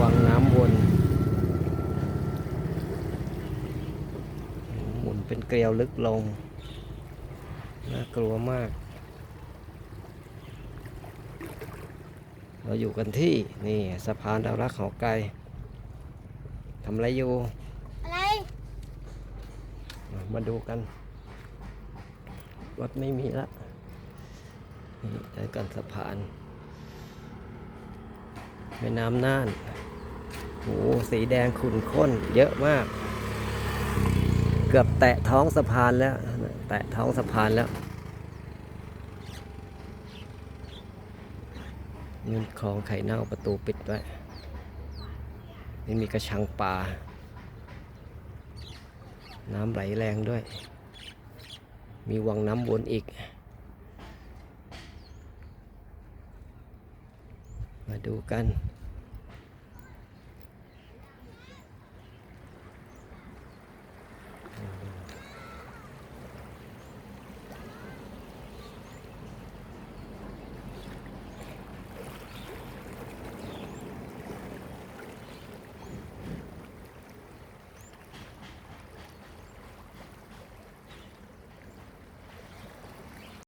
วังน้ำวนหมุนเป็นเกลียวลึกลง น่ากลัวมาก เราอยู่กันที่นี่สะพานดาวรักเขาไกลทำอะไรอยู่ อะไร มาดูกัน รถไม่มีละนี่ได้กันสะพานแม่น้ำน่าน โหสีแดงขุ่นข้น เยอะมาก เกือบแตะท้องสะพานแล้ว แตะท้องสะพานแล้วนี่คลองไข่เน่าประตูปิดไว้นี่มีกระชังปลาน้ำไหลแรงด้วย มีวังน้ำวนอีก มาดูกัน